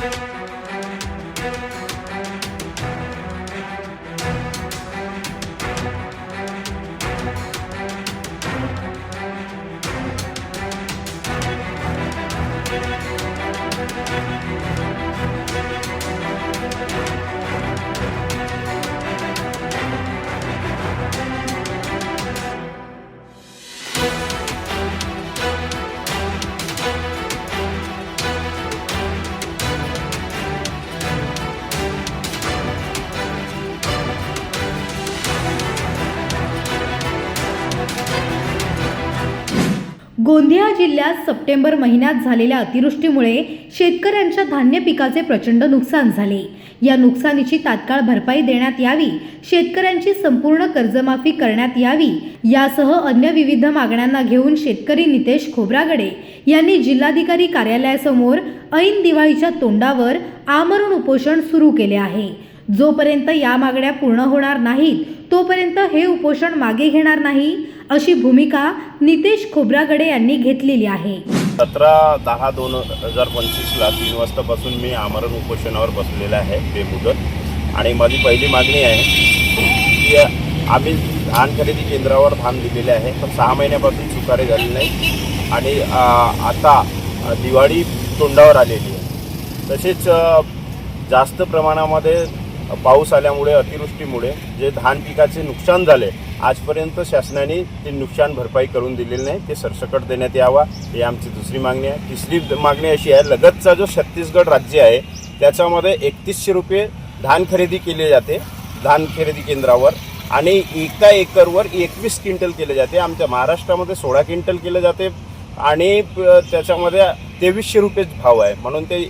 Müzik Gondia जिल्ह्यात September महिन्यात झालेल्या अतिवृष्टीमुळे शेतकऱ्यांच्या धान्य पिकाचे प्रचंड नुकसान झाले. या नुकसानीची तात्काळ भरपाई देण्यात यावी शेतकऱ्यांची संपूर्ण कर्जमाफी करण्यात यावी यासह अन्य विविध मागण्यांना घेऊन शेतकरी नितेश खोब्रागडे यांनी जिल्हाधिकारी कार्यालयासमोर ऐन दिवाळीच्या तोंडावर आमरण उपोषण सुरू केले आहे. जोपर्यंत या मागण्या पूर्ण होणार नाहीत तोपर्यंत हे उपोषण मागे घेणार नाही. अशी भूमिका नितेश खोब्रागडे यांनी घेतलेली आहे. सतरा दहा दोन हजार पंचवीसला तीन वाजतापासून मी आमरण उपोषणावर बसलेला आहे बेमुदत. आणि माझी पहिली मागणी आहे की आम्ही धान खरेदी केंद्रावर धान दिलेले आहे पण सहा महिन्यापासून चुकारे झाली नाही. आणि आता दिवाळी तोंडावर आलेली आहे. तसेच जास्त प्रमाणामध्ये पाऊस आल्यामुळे अतिवृष्टीमुळे जे धान पिकाचे नुकसान झाले आजपर्यंत शासनाने ते नुकसान भरपाई करून दिलेली नाही. ते सरसकट देण्यात यावा. ही आमची दुसरी मागणी आहे. तिसरी मागणी अशी आहे लगतचा जो छत्तीसगड राज्य आहे त्याच्यामध्ये एकतीसशे रुपये धान खरेदी केले जाते धान खरेदी केंद्रावर. आणि एका एकरवर एकवीस क्विंटल केले जाते. आमच्या महाराष्ट्रामध्ये सोळा क्विंटल केले जाते. आणि त्याच्यामध्ये तेवीसशे रुपये भाव आहे. म्हणून ते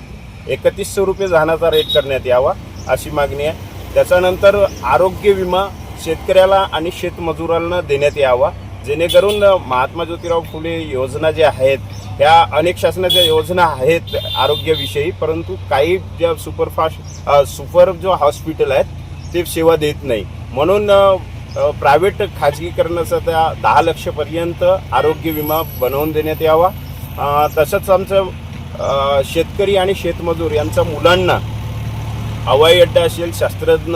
एकतीसशे रुपये धानाचा रेट करण्यात यावा. अशी मागणी आहे. त्याच्यानंतर आरोग्य विमा शेतकऱ्याला आणि शेतमजुरांना देण्यात यावा. जेणेकरून महात्मा ज्योतिराव फुले योजना ज्या आहेत ह्या अनेक शासनाच्या योजना आहेत आरोग्याविषयी परंतु काही ज्या सुपरफास्ट सुपर जो हॉस्पिटल आहेत ते सेवा देत नाही. म्हणून प्रायव्हेट खाजगीकरणाचा त्या दहा लक्षपर्यंत आरोग्य विमा बनवून देण्यात यावा. तसंच आमचं शेतकरी आणि शेतमजूर यांच्या मुलांना हवाई अड्डा असेल शास्त्रज्ञ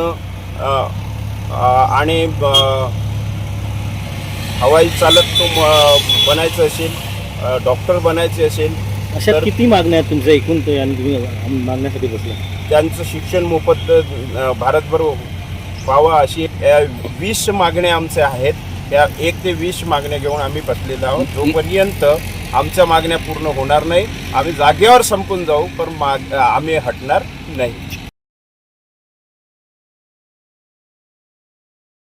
अ, अ, आणि अ, हवाई चालक तो बनायचं असेल अ, डॉक्टर बनायचे असेल अशा तर- किती मागण्या आहेत तुमच्या एकूण ते आणि तुम्ही मागण्यासाठी बसला? त्यांचं शिक्षण मोफत अ, भारतभर व्हावं अशी या वीस मागण्या आमच्या आहेत. त्या एक ते वीस मागण्या घेऊन आम्ही बसलेलो आहोत. जोपर्यंत आमच्या मागण्या पूर्ण होणार नाही आम्ही जागेवर संपून जाऊ पण माग आम्ही हटणार नाही.